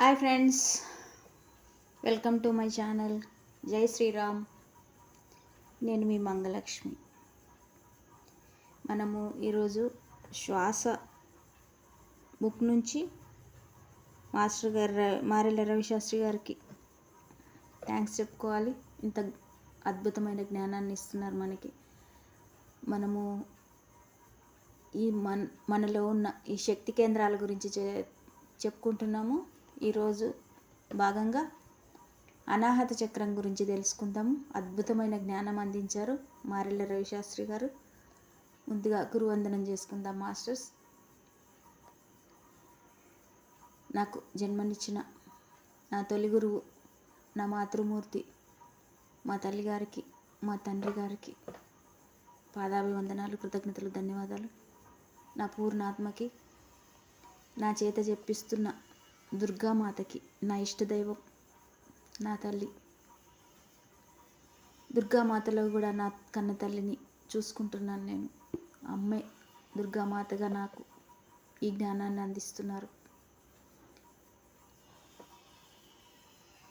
Hi friends welcome to my channel. జై శ్రీరామ్. నేను మీ మంగలక్ష్మి. మనము ఈరోజు శ్వాస బుక్ నుంచి మాస్టర్ గారు ర- మారెల రవిశాస్త్రి గారికి థ్యాంక్స్ చెప్పుకోవాలి. ఇంత అద్భుతమైన జ్ఞానాన్ని ఇస్తున్నారు మనకి. మనము ఈ మన మనలో ఉన్న ఈ శక్తి కేంద్రాల గురించి చె చెప్పుకుంటున్నాము. ఈరోజు భాగంగా అనాహత చక్రం గురించి తెలుసుకుందాము. అద్భుతమైన జ్ఞానం అందించారు మారెళ్ళ రవిశాస్త్రి గారు. ముందుగా గురువందనం చేసుకుందాం మాస్టర్స్. నాకు జన్మనిచ్చిన నా తొలి గురువు నా మాతృమూర్తి మా తల్లి గారికి మా తండ్రి గారికి పాదాభివందనాలు కృతజ్ఞతలు ధన్యవాదాలు. నా పూర్ణాత్మకి నా చేత చెప్పిస్తున్న దుర్గామాతకి నా ఇష్టదైవం నా తల్లి. దుర్గామాతలో కూడా నా కన్న తల్లిని చూసుకుంటున్నాను నేను. అమ్మే దుర్గామాతగా నాకు ఈ జ్ఞానాన్ని అందిస్తున్నారు.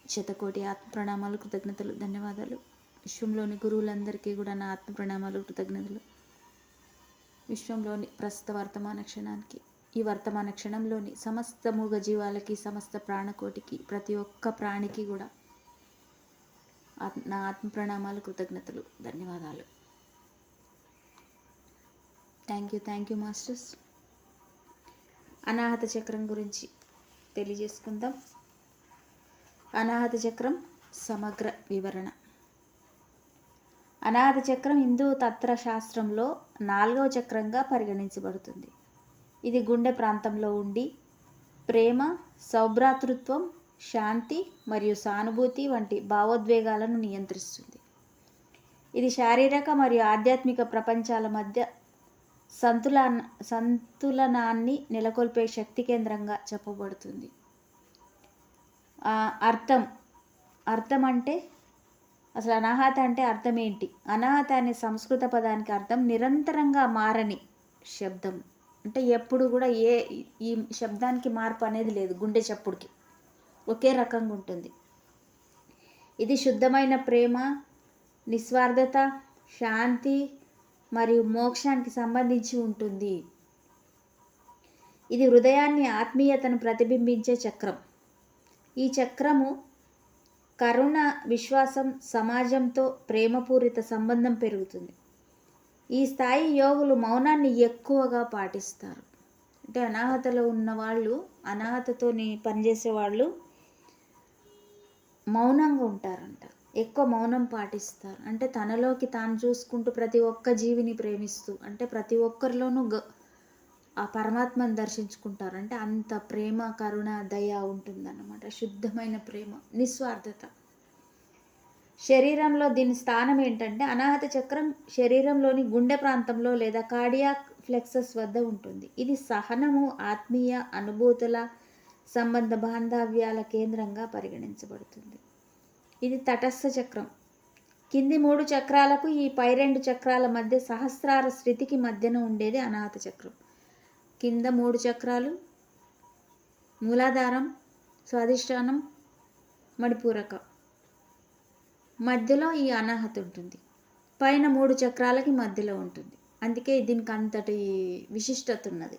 శతకోటి ఆత్మ ప్రణామాలు కృతజ్ఞతలు ధన్యవాదాలు. విశ్వంలోని గురువులందరికీ కూడా నా ఆత్మ ప్రణామాలు కృతజ్ఞతలు. విశ్వంలోని ప్రస్తుత వర్తమాన క్షణానికి ఈ వర్తమాన క్షణంలోని సమస్త మూగ జీవాలకి సమస్త ప్రాణకోటికి ప్రతి ఒక్క ప్రాణికి కూడా ఆత్- నా ఆత్మ ప్రణామాలు కృతజ్ఞతలు. ధన్యవాదాలు. Thank you thank you masters Anahata చక్రం గురించి తెలియజేసుకుందాం. అనాహత చక్రం సమగ్ర వివరణ. అనాహత చక్రం హిందూ తత్వశాస్త్రంలో నాలుగవ చక్రంగా పరిగణించబడుతుంది. ఇది గుండె ప్రాంతంలో ఉండి ప్రేమ సౌభ్రాతృత్వం శాంతి మరియు సానుభూతి వంటి భావోద్వేగాలను నియంత్రిస్తుంది. ఇది శారీరక మరియు ఆధ్యాత్మిక ప్రపంచాల మధ్య సంతులన సంతులనాన్ని నెలకొల్పే శక్తి కేంద్రంగా చెప్పబడుతుంది. అర్థం. అర్థం అంటే అసలు అనాహత అంటే అర్థం ఏంటి? అనాహత అనే సంస్కృత పదానికి అర్థం నిరంతరంగా మారని శబ్దం. అంటే ఎప్పుడు కూడా ఏ ఈ శబ్దానికి మార్పు అనేది లేదు గుండె చప్పుడుకి. ఒకే రకంగా ఉంటుంది. ఇది శుద్ధమైన ప్రేమ నిస్వార్థత శాంతి మరియు మోక్షానికి సంబంధించి ఉంటుంది. ఇది హృదయాన్ని ఆత్మీయతను ప్రతిబింబించే చక్రం. ఈ చక్రము కరుణ విశ్వాసం సమాజంతో ప్రేమపూరిత సంబంధం పెరుగుతుంది. ఈ స్థాయి యోగులు మౌనాన్ని ఎక్కువగా పాటిస్తారు. అంటే అనాహతలో ఉన్న వాళ్ళు అనాహతతోని పనిచేసే వాళ్ళు మౌనంగా ఉంటారంట. ఎక్కువ మౌనం పాటిస్తారు. అంటే తనలోకి తాను చూసుకుంటూ ప్రతి ఒక్క జీవిని ప్రేమిస్తూ అంటే ప్రతి ఒక్కరిలోనూ గ- ఆ పరమాత్మను దర్శించుకుంటారు. అంటే అంత ప్రేమ కరుణ దయ ఉంటుందన్నమాట. శుద్ధమైన ప్రేమ నిస్వార్థత. శరీరంలో దీని స్థానం ఏంటంటే అనాహత చక్రం శరీరంలోని గుండె ప్రాంతంలో లేదా కార్డియాక్ ఫ్లెక్సస్ వద్ద ఉంటుంది. ఇది సహనము ఆత్మీయ అనుభూతుల సంబంధ బాంధవ్యాల కేంద్రంగా పరిగణించబడుతుంది. ఇది తటస్థ చక్రం. కింది మూడు చక్రాలకు ఈ పై రెండు చక్రాల మధ్య సహస్రార స్థితికి మధ్యన ఉండేది అనాహత చక్రం. కింద మూడు చక్రాలు మూలాధారం స్వాధిష్టానం మణిపూరకం. మధ్యలో ఈ అనాహత ఉంటుంది. పైన మూడు చక్రాలకి మధ్యలో ఉంటుంది. అందుకే దీనికి అంతటి విశిష్టత ఉన్నది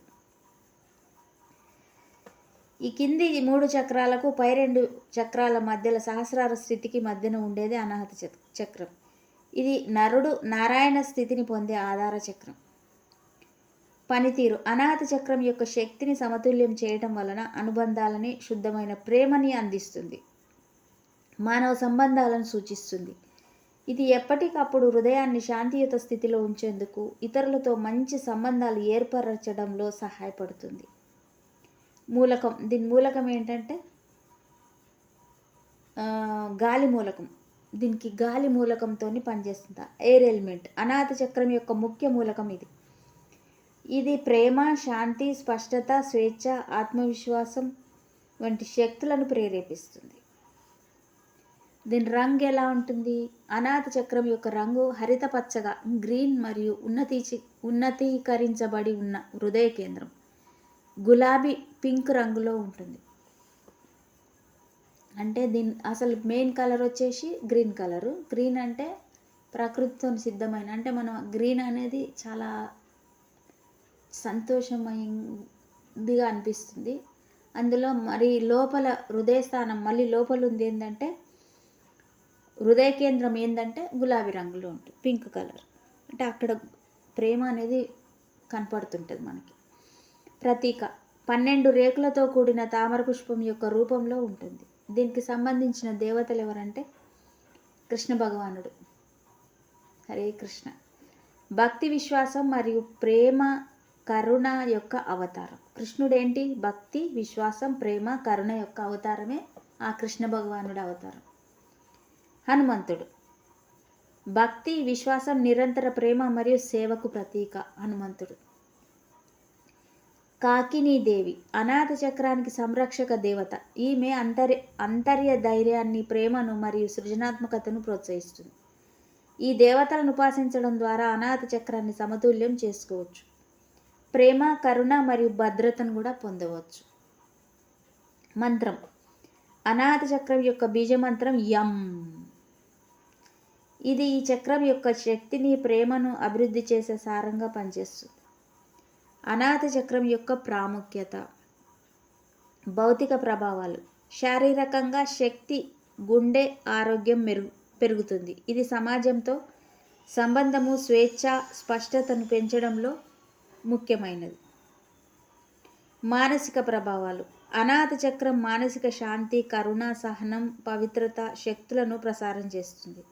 ఈ కింది మూడు చక్రాలకు పై రెండు చక్రాల మధ్యలో సహస్రార స్థితికి మధ్యన ఉండేది అనాహత చక్రం. ఇది నరుడు నారాయణ స్థితిని పొందే ఆధార చక్రం. పనితీరు. అనాహత చక్రం యొక్క శక్తిని సమతుల్యం చేయటం వలన అనుబంధాలని శుద్ధమైన ప్రేమని అందిస్తుంది. మానవ సంబంధాలను సూచిస్తుంది. ఇది ఎప్పటికప్పుడు హృదయాన్ని శాంతియుత స్థితిలో ఉంచేందుకు ఇతరులతో మంచి సంబంధాలు ఏర్పరచడంలో సహాయపడుతుంది. మూలకం దీని మూలకం ఏంటంటే గాలి మూలకం. దీనికి గాలి మూలకంతో పనిచేస్తుంది? Air element. అనాథ చక్రం యొక్క ముఖ్య మూలకం ఇది. ఇది ప్రేమ శాంతి స్పష్టత స్వేచ్ఛ ఆత్మవిశ్వాసం వంటి శక్తులను ప్రేరేపిస్తుంది. దీని రంగు ఎలా ఉంటుంది? అనాథ చక్రం యొక్క రంగు హరిత పచ్చగా గ్రీన్ మరియు ఉన్నతి ఉన్నతీకరించబడి ఉన్న హృదయ కేంద్రం. గులాబీ పింక్ రంగులో ఉంటుంది. అంటే దీని అసలు మెయిన్ కలర్ వచ్చేసి గ్రీన్ కలరు. గ్రీన్ అంటే ప్రకృతితో సిద్ధమైన అంటే మనం గ్రీన్ అనేది చాలా సంతోషమైందిగా అనిపిస్తుంది. అందులో మరి లోపల హృదయ స్థానం మళ్ళీ లోపల ఉంది ఏంటంటే హృదయ కేంద్రం ఏంటంటే గులాబీ రంగులో ఉంటుంది పింక్ కలర్. అంటే అక్కడ ప్రేమ అనేది కనపడుతుంటుంది మనకి. ప్రతీక పన్నెండు రేకులతో కూడిన తామర పుష్పం యొక్క రూపంలో ఉంటుంది. దీనికి సంబంధించిన దేవతలు ఎవరంటే కృష్ణ భగవానుడు. హరే కృష్ణ. భక్తి విశ్వాసం మరియు ప్రేమ కరుణ యొక్క అవతారం. కృష్ణుడేంటి? భక్తి విశ్వాసం ప్రేమ కరుణ యొక్క అవతారమే ఆ కృష్ణ భగవానుడు అవతారం. హనుమంతుడు. భక్తి విశ్వాసం నిరంతర ప్రేమ మరియు సేవకు ప్రతీక హనుమంతుడు. కాకినీదేవి అనాథ చక్రానికి సంరక్షక దేవత. ఈమె అంతర్య అంతర్య ధైర్యాన్ని ప్రేమను మరియు సృజనాత్మకతను ప్రోత్సహిస్తుంది. ఈ దేవతలను ఉపాసించడం ద్వారా అనాథ చక్రాన్ని సమతుల్యం చేసుకోవచ్చు. ప్రేమ కరుణ మరియు భద్రతను కూడా పొందవచ్చు. మంత్రం. అనాథ చక్రం యొక్క బీజ మంత్రం యం ఇది ఈ చక్రం యొక్క శక్తిని ప్రేమను అభివృద్ధి చేసే సారంగా పనిచేస్తుంది. అనాథ చక్రం యొక్క ప్రాముఖ్యత భౌతిక ప్రభావాలు. శారీరకంగా శక్తి గుండె ఆరోగ్యం మెరుగు పెరుగుతుంది. ఇది సమాజంతో సంబంధము స్వేచ్ఛ స్పష్టతను పెంచడంలో ముఖ్యమైనది. మానసిక ప్రభావాలు. అనాథ చక్రం మానసిక శాంతి కరుణ సహనం పవిత్రత శక్తులను ప్రసారం చేస్తుంది.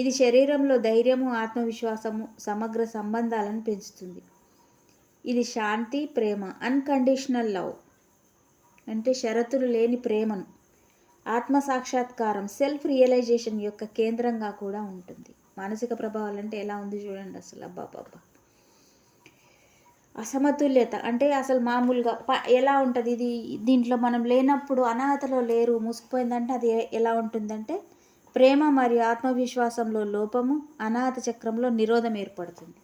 ఇది శరీరంలో ధైర్యము ఆత్మవిశ్వాసము సమగ్ర సంబంధాలను పెంచుతుంది. ఇది శాంతి ప్రేమ అన్కండిషనల్ లవ్ అంటే షరతులు లేని ప్రేమను. ఆత్మ సాక్షాత్కారం సెల్ఫ్ రియలైజేషన్ యొక్క కేంద్రంగా కూడా ఉంటుంది. మానసిక ప్రభావాలు అంటే ఎలా ఉంది చూడండి అసలు. అబ్బాబ్బా అసమతుల్యత అంటే అసలు మామూలుగా ప ఎలా ఉంటుంది? ఇది దీంట్లో మనం లేనప్పుడు అనాథలో లేరు మూసుకుపోయిందంటే అది ఎలా ఉంటుందంటే ప్రేమ మరియు ఆత్మవిశ్వాసంలో లోపము అనాథ చక్రంలో నిరోధం ఏర్పడుతుంది.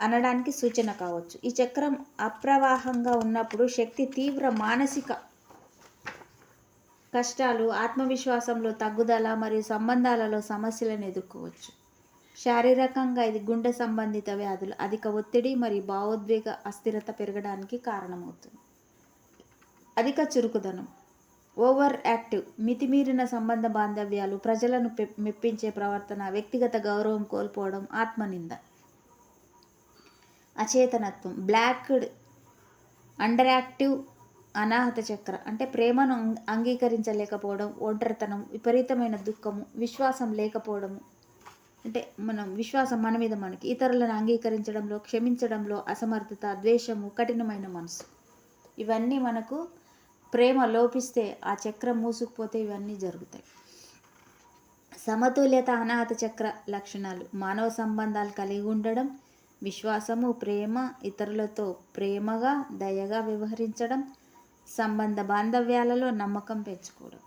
అనడానికి సూచన కావచ్చు. ఈ చక్రం అప్రవాహంగా ఉన్నప్పుడు శక్తి తీవ్ర మానసిక కష్టాలు ఆత్మవిశ్వాసంలో తగ్గుదల మరియు సంబంధాలలో సమస్యలను ఎదుర్కోవచ్చు. శారీరకంగా ఇది గుండె సంబంధిత వ్యాధులు అధిక ఒత్తిడి మరియు భావోద్వేగ అస్థిరత పెరగడానికి కారణమవుతుంది. అధిక చురుకుదనం ఓవర్ యాక్టివ్ మితిమీరిన సంబంధ బాంధవ్యాలు ప్రజలను మెప్పించే ప్రవర్తన వ్యక్తిగత గౌరవం కోల్పోవడం ఆత్మనింద. అచేతనత్వం blocked underactive Anahata chakra అంటే ప్రేమను అంగీకరించలేకపోవడం ఒంటరితనం విపరీతమైన దుఃఖము విశ్వాసం లేకపోవడము అంటే మనం విశ్వాసం మన మీద మనకి ఇతరులను అంగీకరించడంలో క్షమించడంలో అసమర్థత ద్వేషము కఠినమైన మనసు. ఇవన్నీ మనకు ప్రేమ లోపిస్తే ఆ చక్రం మూసుకుపోతే ఇవన్నీ జరుగుతాయి. సమతుల్యత అనాథ చక్ర లక్షణాలు. మానవ సంబంధాలు కలిగి ఉండడం విశ్వాసము ప్రేమ ఇతరులతో ప్రేమగా దయగా వ్యవహరించడం సంబంధ బాంధవ్యాలలో నమ్మకం పెంచుకోవడం.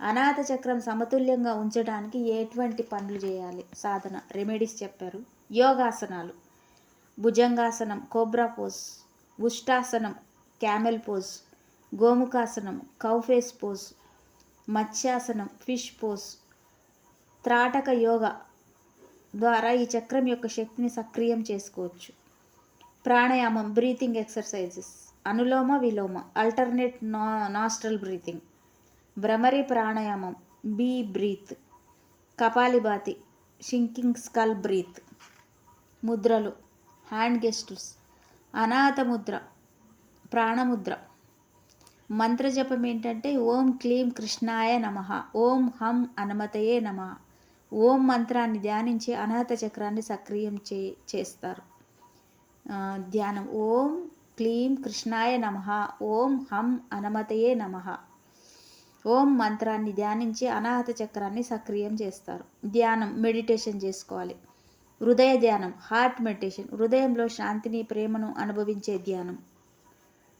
అనాథ చక్రం సమతుల్యంగా ఉంచడానికి ఎటువంటి పనులు చేయాలి? సాధన రెమెడీస్ చెప్పారు. యోగాసనాలు. భుజంగాసనం కోబ్రా పోజ్. ఉష్టాసనం క్యామెల్ పోజ్. గోముఖాసనం కౌఫేస్ పోజ్ మత్స్యాసనం ఫిష్ పోజ్ త్రాటక యోగ ద్వారా ఈ చక్రం యొక్క శక్తిని సక్రియం చేసుకోవచ్చు. ప్రాణాయామం బ్రీతింగ్ ఎక్సర్సైజెస్ అనులోమ విలోమ అల్టర్నేట్ నా నాస్ట్రల్ బ్రీతింగ్ భ్రమరి ప్రాణాయామం bee breath Kapalbhati shining skull breath ముద్రలు హ్యాండ్ గెస్టర్స్ అనాథ ముద్ర ప్రాణముద్ర మంత్రజపం ఏంటంటే ఓం క్లీం కృష్ణాయ నమ ఓం హం అనుమతయే నమ. ఓం మంత్రాన్ని ధ్యానించి అనాథ చక్రాన్ని సక్రియం చే చేస్తారు. ధ్యానం. ఓం క్లీం కృష్ణాయ నమ ఓం హం అనమతయే నమ. ఓం మంత్రాన్ని ధ్యానించి అనాహత చక్రాన్ని సక్రియం చేస్తారు. ధ్యానం మెడిటేషన్ చేసుకోవాలి. హృదయ ధ్యానం హార్ట్ మెడిటేషన్. హృదయంలో శాంతిని ప్రేమను అనుభవించే ధ్యానం.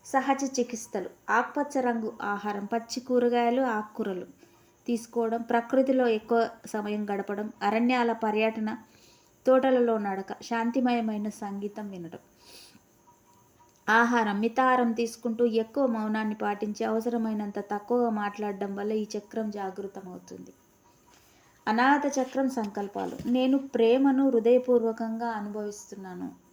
సహజ చికిత్సలు. ఆకుపచ్చ రంగు ఆహారం పచ్చి కూరగాయలు ఆకుకూరలు తీసుకోవడం ప్రకృతిలో ఎక్కువ సమయం గడపడం అరణ్యాల పర్యటన తోటలలో నడక శాంతిమయమైన సంగీతం వినడం. ఆహారం మితాహారం తీసుకుంటూ ఎక్కువ మౌనాన్ని పాటించి అవసరమైనంత తక్కువగా మాట్లాడడం వల్ల ఈ చక్రం జాగృతమవుతుంది. అనాథ చక్రం సంకల్పాలు. నేను ప్రేమను హృదయపూర్వకంగా అనుభవిస్తున్నాను.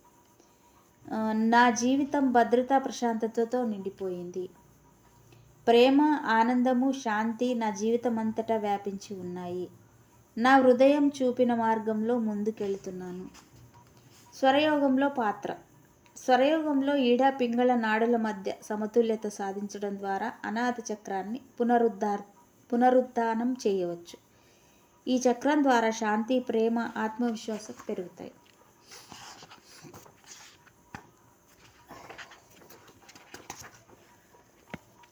నా జీవితం భద్రత ప్రశాంతతతో నిండిపోయింది. ప్రేమ ఆనందము శాంతి నా జీవితం అంతటా వ్యాపించి ఉన్నాయి. నా హృదయం చూపిన మార్గంలో ముందుకెళ్తున్నాను. స్వరయోగంలో పాత్ర. స్వరయోగంలో ఈడ పింగళ నాడుల మధ్య సమతుల్యత సాధించడం ద్వారా అనాథ చక్రాన్ని పునరుద్ధార్ పునరుద్ధానం చేయవచ్చు. ఈ చక్రం ద్వారా శాంతి ప్రేమ ఆత్మవిశ్వాసం పెరుగుతాయి.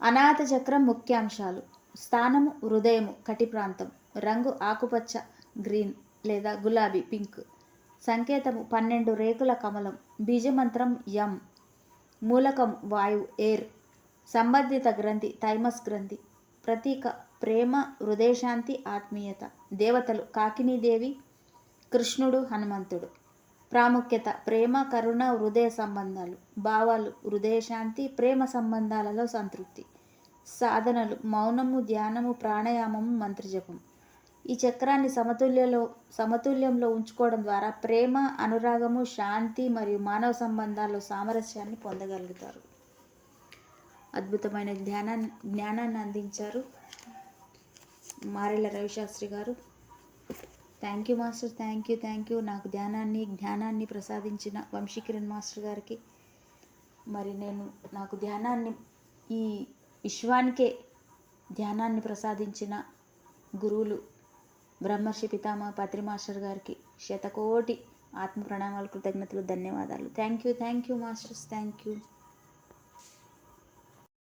అనాథ చక్రం ముఖ్యాంశాలు. స్థానము హృదయము కటి ప్రాంతం. రంగు ఆకుపచ్చ గ్రీన్ లేదా గులాబీ పింక్. సంకేతము పన్నెండు రేకుల కమలం. బీజమంత్రం యం. మూలకం వాయువు ఎయిర్. సంబంధిత గ్రంథి థైమస్ గ్రంథి. ప్రతీక ప్రేమ హృదయశాంతి ఆత్మీయత. దేవతలు కాకినీదేవి కృష్ణుడు హనుమంతుడు. ప్రాముఖ్యత ప్రేమ కరుణ హృదయ సంబంధాలు భావాలు హృదయ శాంతి ప్రేమ సంబంధాలలో సంతృప్తి. సాధనలు మౌనము ధ్యానము ప్రాణాయామము మంత్రజపం. ఈ చక్రాన్ని సమతుల్యలో సమతుల్యంలో ఉంచుకోవడం ద్వారా ప్రేమ అనురాగము శాంతి మరియు మానవ సంబంధాల్లో సామరస్యాన్ని పొందగలుగుతారు. అద్భుతమైన జ్ఞానాన్ని జ్ఞానాన్ని అందించారు మారెళ్ళ రవిశాస్త్రి గారు. Thank you master thank you thank you నాకు ధ్యానాన్ని జ్ఞానాన్ని ప్రసాదించిన వంశీకిరణ్ మాస్టర్ గారికి. మరి నేను నాకు ధ్యానాన్ని ఈ విశ్వానికే ధ్యానాన్ని ప్రసాదించిన గురువులు బ్రహ్మర్షి పితామహ పత్రి మాస్టర్ గారికి శతకోటి ఆత్మ ప్రణామాలు కృతజ్ఞతలు ధన్యవాదాలు. Thank you thank you masters thank you